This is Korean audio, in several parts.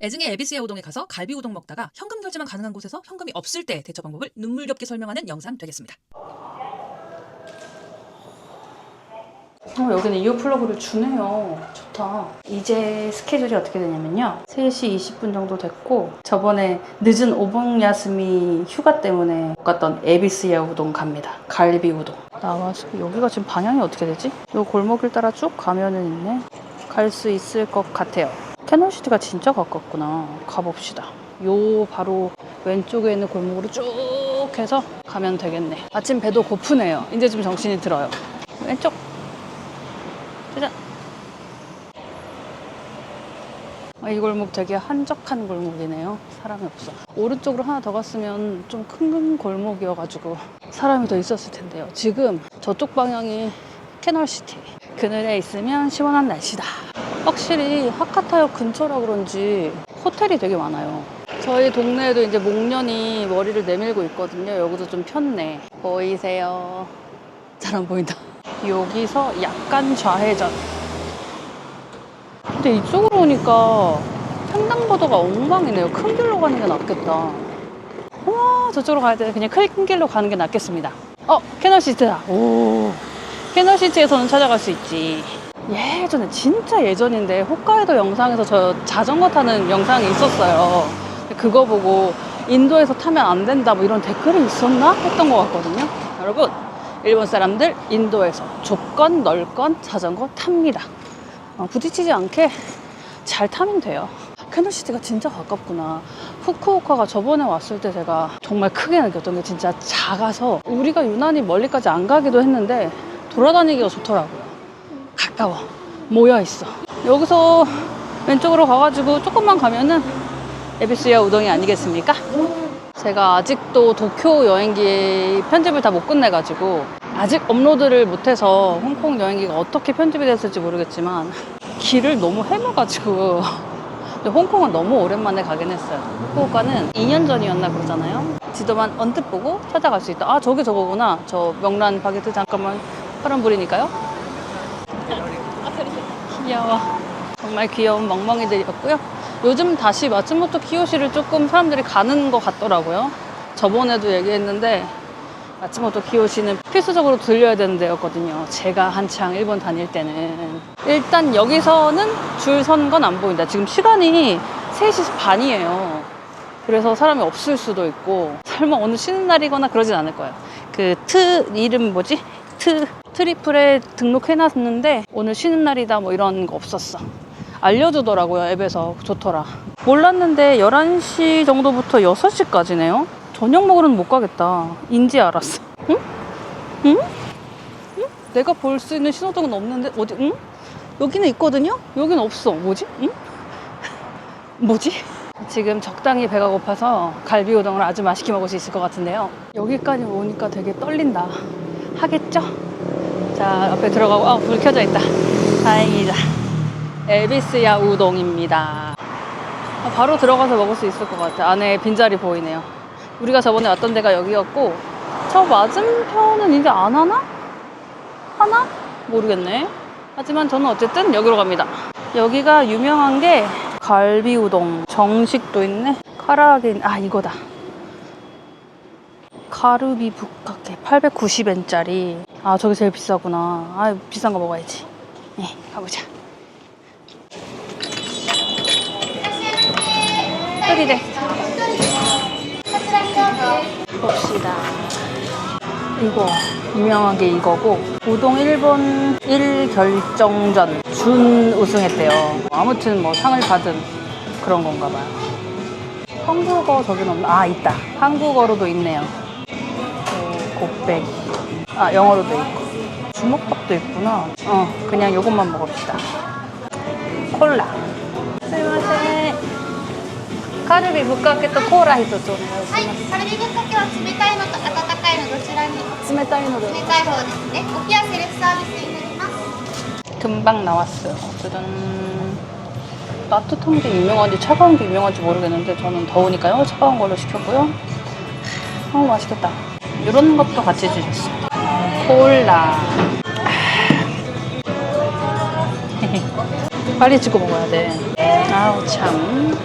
애증의 에비스야 우동에 가서 갈비 우동 먹다가 현금 결제만 가능한 곳에서 현금이 없을 때 대처 방법을 눈물겹게 설명하는 영상 되겠습니다. 어, 여기는 이어 플러그를 주네요. 좋다. 이제 스케줄이 어떻게 되냐면요. 3시 20분 정도 됐고, 저번에 늦은 오봉 야스미 휴가 때문에 못 갔던 에비스야 우동 갑니다. 갈비 우동. 나와서, 여기가 지금 방향이 어떻게 되지? 요 골목을 따라 쭉 가면은 있네. 갈 수 있을 것 같아요. 캐논시티가 진짜 가깝구나. 가봅시다. 요 바로 왼쪽에 있는 골목으로 쭉 해서 가면 되겠네. 아침 배도 고프네요. 이제 좀 정신이 들어요. 왼쪽 짜잔. 아, 이 골목 되게 한적한 골목이네요. 사람이 없어. 오른쪽으로 하나 더 갔으면 좀 큰 골목이어가지고 사람이 더 있었을 텐데요. 지금 저쪽 방향이 캐널시티. 그늘에 있으면 시원한 날씨다. 확실히 하카타역 근처라 그런지 호텔이 되게 많아요. 저희 동네에도 이제 목련이 머리를 내밀고 있거든요. 여기도 좀 폈네. 보이세요? 잘 안 보인다. 여기서 약간 좌회전. 근데 이쪽으로 오니까 횡단보도가 엉망이네요. 큰 길로 가는 게 낫겠다. 와, 저쪽으로 가야 돼. 그냥 큰 길로 가는 게 낫겠습니다. 어, 캐널시티다. 오. 캐널시티에서는 찾아갈 수 있지. 예전에, 진짜 예전인데, 홋카이도 영상에서 저 자전거 타는 영상이 있었어요. 그거 보고 인도에서 타면 안 된다, 뭐 이런 댓글이 있었나? 했던 것 같거든요. 여러분, 일본 사람들 인도에서 좁건 넓건 자전거 탑니다. 어, 부딪히지 않게 잘 타면 돼요. 캐노시티가 진짜 가깝구나. 후쿠오카가 저번에 왔을 때 제가 정말 크게 느꼈던 게 진짜 작아서 우리가 유난히 멀리까지 안 가기도 했는데 돌아다니기가 좋더라고요. 가까워. 모여 있어. 여기서 왼쪽으로 가가지고 조금만 가면은 에비스야 우동이 아니겠습니까? 제가 아직도 도쿄 여행기 편집을 다 못 끝내가지고 아직 업로드를 못해서 홍콩 여행기가 어떻게 편집이 됐을지 모르겠지만 길을 너무 헤매가지고 홍콩은 너무 오랜만에 가긴 했어요. 후쿠오카는 2년 전이었나 그러잖아요. 지도만 언뜻 보고 찾아갈 수 있다. 아 저기 저거구나. 저 명란 바게트 잠깐만 파란불이니까요. 귀여워. 정말 귀여운 멍멍이들이었고요. 요즘 다시 마츠모토 키요시를 조금 사람들이 가는 것 같더라고요. 저번에도 얘기했는데 마츠모토 키요시는 필수적으로 들려야 되는 데였거든요. 제가 한창 일본 다닐 때는. 일단 여기서는 줄 선 건 안 보인다. 지금 시간이 3시 반이에요. 그래서 사람이 없을 수도 있고 설마 오늘 쉬는 날이거나 그러진 않을 거예요. 그 트 이름 뭐지? 트 트리플에 등록해놨는데 오늘 쉬는 날이다 뭐 이런 거 없었어. 알려주더라고요 앱에서 좋더라. 몰랐는데 11시 정도부터 6시까지네요. 저녁 먹으러는 못 가겠다. 인지 알았어. 응? 응? 응? 내가 볼 수 있는 신호등은 없는데 어디? 응? 여기는 있거든요. 여기는 없어. 뭐지? 응? 뭐지? 지금 적당히 배가 고파서 갈비 우동을 아주 맛있게 먹을 수 있을 것 같은데요. 여기까지 오니까 되게 떨린다. 하겠죠? 자, 앞에 들어가고, 아, 불 켜져 있다. 다행이다. 엘비스야 우동입니다. 아, 바로 들어가서 먹을 수 있을 것 같아. 안에 빈자리 보이네요. 우리가 저번에 왔던 데가 여기였고, 저 맞은편은 이제 안 하나? 하나? 모르겠네. 하지만 저는 어쨌든 여기로 갑니다. 여기가 유명한 게 갈비 우동, 정식도 있네. 카라아게, 아, 이거다. 카르비 북카케 890엔짜리. 아, 저게 제일 비싸구나. 아, 비싼 거 먹어야지. 네, 가보자. 끓이래. 봅시다. 이거 유명한 게 이거고 우동 일본 1결정전 준 우승했대요. 아무튼 뭐 상을 받은 그런 건가 봐요. 한국어 저긴 없나? 아 있다. 한국어로도 있네요. 오, 곱빼기. 아 영어로도 있고. 주먹밥도 있구나. 어 그냥 요것만 먹읍시다. 콜라. 스미마세. 카르비 북카케と 코라 히토 좀. はい、カルビぶっかけは冷たいのと温かいのどちらに冷 스메타이노를 たい方ですね。お冷やセルフサービスになります。 금방 나왔어요. 짜잔. 따뜻한 게 유명한지 차가운 게 유명한지 모르겠는데 저는 더우니까요. 차가운 걸로 시켰고요. 어 맛있겠다. 이런 것도 같이 주셨어요. 콜라. 빨리 찍고 먹어야 돼. 아우 참.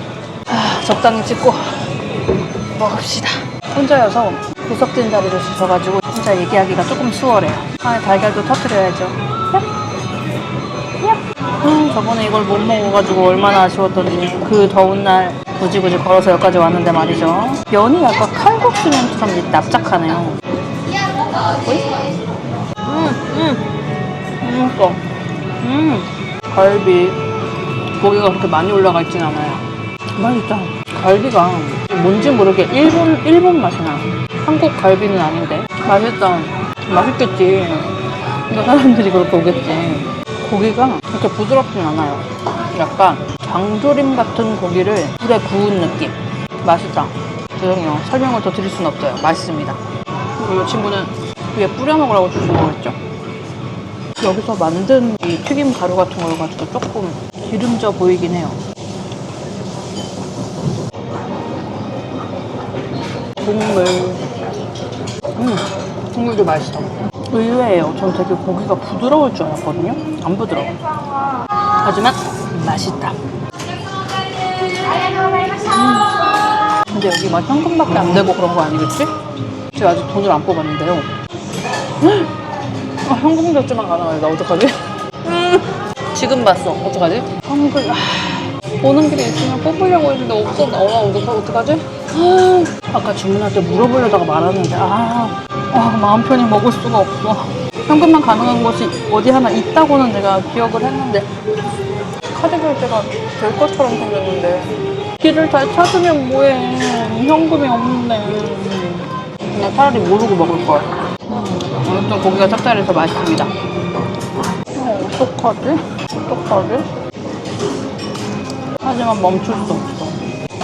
적당히 찍고 먹읍시다. 혼자여서 구석진 자리를 주셔가지고 혼자 얘기하기가 조금 수월해요. 아, 달걀도 터트려야죠. 음, 저번에 이걸 못 먹어가지고 얼마나 아쉬웠던지 그 더운 날 굳이 굳이 걸어서 여기까지 왔는데 말이죠. 면이 약간 칼국수 면처럼 납작하네요. 어이? 음, 음, 맛있어. 음, 갈비. 고기가 그렇게 많이 올라가 있진 않아요. 맛있다. 갈비가 뭔지 모르게 일본, 일본 맛이 나. 한국 갈비는 아닌데. 맛있다. 맛있겠지. 근데 사람들이 그렇게 오겠지. 고기가 그렇게 부드럽진 않아요. 약간 장조림 같은 고기를 불에 구운 느낌. 맛있다. 죄송해요. 설명을 더 드릴 수는 없어요. 맛있습니다. 그리고 이 친구는 위에 뿌려 먹으라고 주신 거겠죠? 여기서 만든 이 튀김 가루 같은 걸 가지고 조금 기름져 보이긴 해요. 국물. 음, 국물도 맛있어. 의외예요. 전 되게 고기가 부드러울 줄 알았거든요. 안 부드러워. 하지만 맛있다. 음. 근데 여기 막 현금밖에 안 되고 그런 거 아니겠지? 제가 아직 돈을 안 뽑았는데요. 아, 현금 결제만 가능하네. 나 어떡하지? 음, 지금 봤어. 어떡하지? 현금, 아, 오는 길에 있으면 뽑으려고 했는데 없었나? 어, 어떡하, 어떡하지? 아, 아까 주문할 때 물어보려다가 말았는데, 아, 아, 마음 편히 먹을 수가 없어. 현금만 가능한 곳이 어디 하나 있다고는 내가 기억을 했는데, 카드 결제가 될 것처럼 생겼는데, 길을 잘 찾으면 뭐해. 현금이 없네. 그냥 차라리 모르고 먹을 걸. 아무튼 고기가 짭짤해서 맛있습니다. 어, 어떡하지? 어떡하지? 하지만 멈출 수 없어.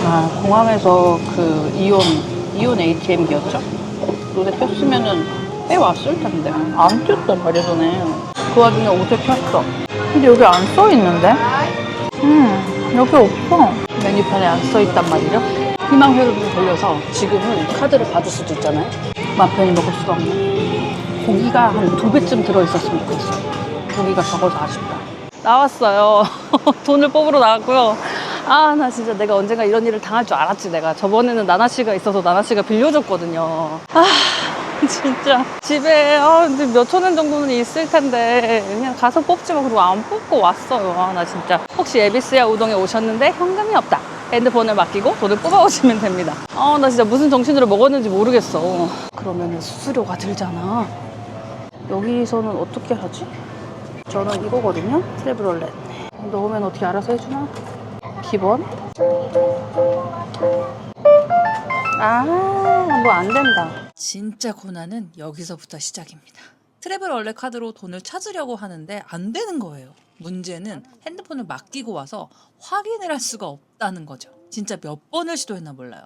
아, 공항에서 그 이온, 이온 ATM기였죠? 노래 켰으면은 빼왔을 텐데. 안 켰단 말이야, 전에. 그 와중에 옷에 켰어. 근데 여기 안 써있는데? 음, 여기 없어. 메뉴판에 안 써있단 말이죠? 희망회로를 돌려서 지금은 카드를 받을 수도 있잖아요? 맘 편히 먹을 수가 없네. 고기가 한 두 배쯤 들어있었으면 좋겠어. 고기가 적어서 아쉽다. 나왔어요. 돈을 뽑으러 나왔고요. 아, 나 진짜 내가 언젠가 이런 일을 당할 줄 알았지, 내가. 저번에는 나나 씨가 있어서 나나 씨가 빌려줬거든요. 아, 진짜. 집에, 아, 몇천 원 정도는 있을 텐데, 그냥 가서 뽑지 마. 그리고 안 뽑고 왔어요. 아, 나 진짜. 혹시 에비스야 우동에 오셨는데 현금이 없다. 핸드폰을 맡기고 돈을 뽑아오시면 됩니다. 아, 나 진짜 무슨 정신으로 먹었는지 모르겠어. 그러면 수수료가 들잖아. 여기서는 어떻게 하지? 저는 이거거든요. 트래블rol렛. 넣으면 어떻게 알아서 해주나? 기본? 아, 뭐 안 된다. 진짜 고난은 여기서부터 시작입니다. 트래블 원래 카드로 돈을 찾으려고 하는데 안 되는 거예요. 문제는 핸드폰을 맡기고 와서 확인을 할 수가 없다는 거죠. 진짜 몇 번을 시도했나 몰라요.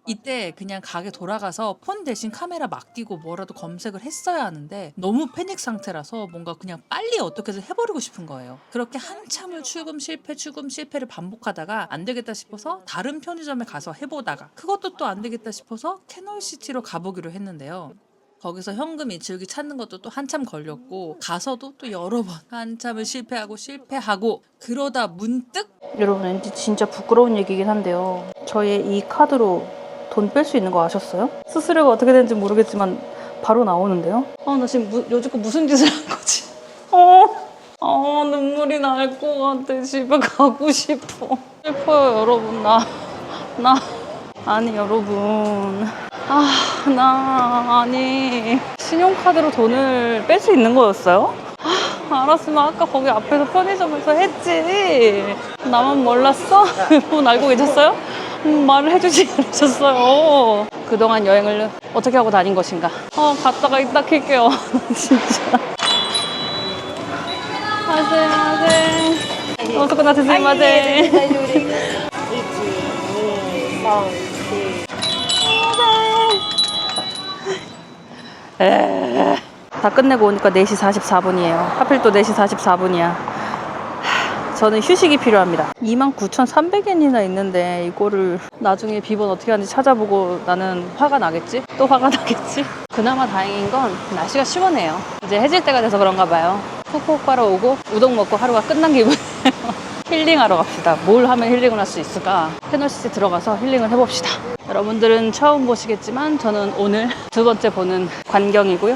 하, 이때 그냥 가게 돌아가서 폰 대신 카메라 맡기고 뭐라도 검색을 했어야 하는데 너무 패닉 상태라서 뭔가 그냥 빨리 어떻게든 해버리고 싶은 거예요. 그렇게 한참을 출금 실패, 출금 실패를 반복하다가 안 되겠다 싶어서 다른 편의점에 가서 해보다가 그것도 또 안 되겠다 싶어서 캐널시티로 가보기로 했는데요. 거기서 현금 이체육이 찾는 것도 또 한참 걸렸고 가서도 또 여러 번 한참을 실패하고 실패하고 그러다 문득 여러분, 왠지 진짜 부끄러운 얘기긴 한데요. 저의 이 카드로 돈 뺄 수 있는 거 아셨어요? 수수료가 어떻게 되는지 모르겠지만 바로 나오는데요. 아, 나 지금 무, 요즘 무슨 짓을 한 거지? 어, 아, 눈물이 날 것 같아. 집에 가고 싶어. 슬퍼요, 여러분. 나, 나. 아니, 여러분. 아, 나, 아니. 신용카드로 돈을 뺄 수 있는 거였어요? 아, 알았으면 아까 거기 앞에서 편의점에서 했지. 나만 몰랐어? 여러분 알고 계셨어요? 음, 말을 해주지 않으셨어요. 그동안 여행을 어떻게 하고 다닌 것인가? 어, 갔다가 이따 킬게요. 진짜. 마세, 마세. 어서고 나세요, 마세. 에. 다 끝내고 오니까 4시 44분이에요. 하필 또 4시 44분이야. 저는 휴식이 필요합니다. 29,300엔이나 있는데 이거를 나중에 비번 어떻게 하는지 찾아보고 나는 화가 나겠지? 또 화가 나겠지? 그나마 다행인 건 날씨가 시원해요. 이제 해질 때가 돼서 그런가 봐요. 후쿠오카로 오고 우동 먹고 하루가 끝난 기분이에요. 힐링하러 갑시다. 뭘 하면 힐링을 할 수 있을까? 패널시티 들어가서 힐링을 해봅시다. 여러분들은 처음 보시겠지만 저는 오늘 두 번째 보는 광경이고요.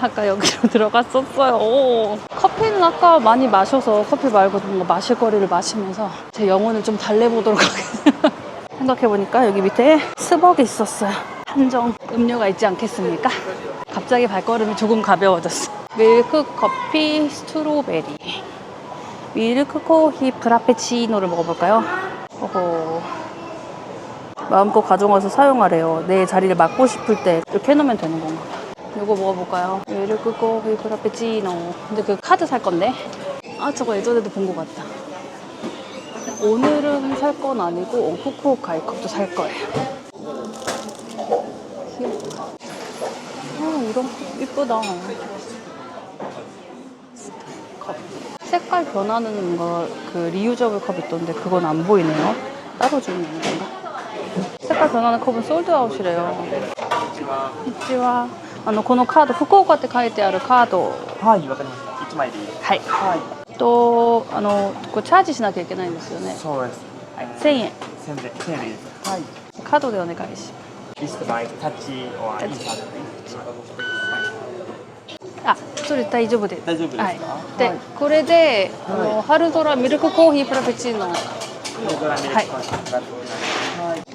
아, 아까 여기로 들어갔었어요. 오. 커피는 아까 많이 마셔서 커피 말고 뭔가 마실 거리를 마시면서 제 영혼을 좀 달래보도록 하겠습니다. 생각해보니까 여기 밑에 스벅이 있었어요. 한정 음료가 있지 않겠습니까? 갑자기 발걸음이 조금 가벼워졌어. 밀크 커피 스트로베리. 밀크 코히 프라페치노를 먹어볼까요? 어허. 마음껏 가져가서 사용하래요. 내 자리를 맡고 싶을 때 이렇게 해놓으면 되는 건가? 이거 먹어볼까요? 밀크 코히 프라페치노. 근데 그 카드 살 건데? 아, 저거 예전에도 본 것 같다. 오늘은 살 건 아니고 후쿠오카의 컵도 살 거예요. 귀엽다. 아, 이런 컵 이쁘다. 컵. 색깔 변하는 거 그 리유저블 컵 있던데 그건 안 보이네요. 따로 주는 건가? 색깔 변하는 컵은 솔드아웃이래요. 이치와 あのこのカード福岡って書いてあるカードはい、わかりました。一枚でいい。はいはい。とあのこれチャージしなきゃいけないんですよねそうです。はい。1000円千で、千円でいいです。はい。カードでお願いしますリストバイタッチオアインサート。あそれ大丈夫です大丈夫ですか？はい、で、これで、あの春空ミルクコーヒーフラペチーノパルドラミルクコーヒーフラペチーノ。はい。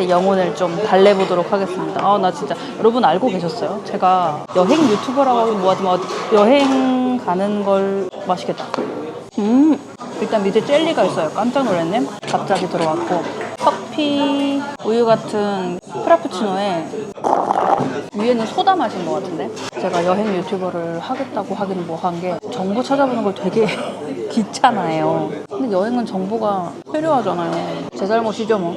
제 영혼을 좀 달래보도록 하겠습니다. 아, 나 진짜 여러분 알고 계셨어요? 제가 여행 유튜버라고 뭐하지만 여행 가는 걸 맛있겠다. 음, 일단 밑에 젤리가 있어요. 깜짝 놀랐네. 갑자기 들어왔고 커피, 우유 같은 프라푸치노에 위에는 소다 맛인 것 같은데 제가 여행 유튜버를 하겠다고 하기는 뭐 한 게 정보 찾아보는 걸 되게 귀찮아해요 근데 여행은 정보가 필요하잖아요 제 잘못이죠 뭐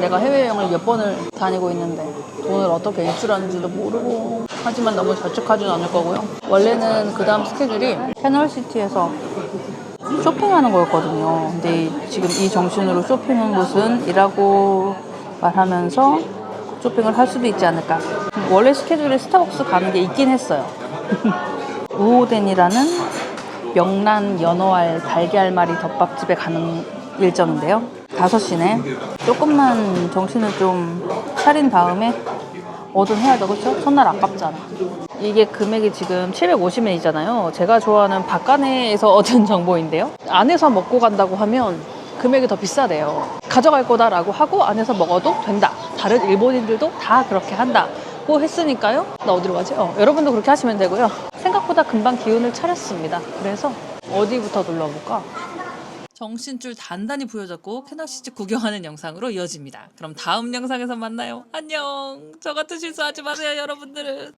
내가 해외여행을 몇 번을 다니고 있는데 돈을 어떻게 인출하는지도 모르고 하지만 너무 저축하진 않을 거고요 원래는 그 다음 스케줄이 패널시티에서 쇼핑하는 거였거든요 근데 지금 이 정신으로 쇼핑한 곳은 일하고 말하면서 쇼핑을 할 수도 있지 않을까. 원래 스케줄에 스타벅스 가는 게 있긴 했어요. 우오덴이라는 명란 연어알 달걀말이 덮밥집에 가는 일정인데요. 5시네. 조금만 정신을 좀 차린 다음에 뭐든 해야죠, 그렇죠? 첫날 아깝잖아. 이게 금액이 지금 750엔이잖아요. 제가 좋아하는 박간회에서 얻은 정보인데요. 안에서 먹고 간다고 하면 금액이 더 비싸대요. 가져갈 거다라고 하고 안에서 먹어도 된다. 다른 일본인들도 다 그렇게 한다 고 했으니까요. 나 어디로 가지? 어, 여러분도 그렇게 하시면 되고요. 생각보다 금방 기운을 차렸습니다. 그래서 어디부터 눌러볼까? 정신줄 단단히 부여잡고 캐널시티 구경하는 영상으로 이어집니다. 그럼 다음 영상에서 만나요. 안녕. 저 같은 실수하지 마세요, 여러분들은.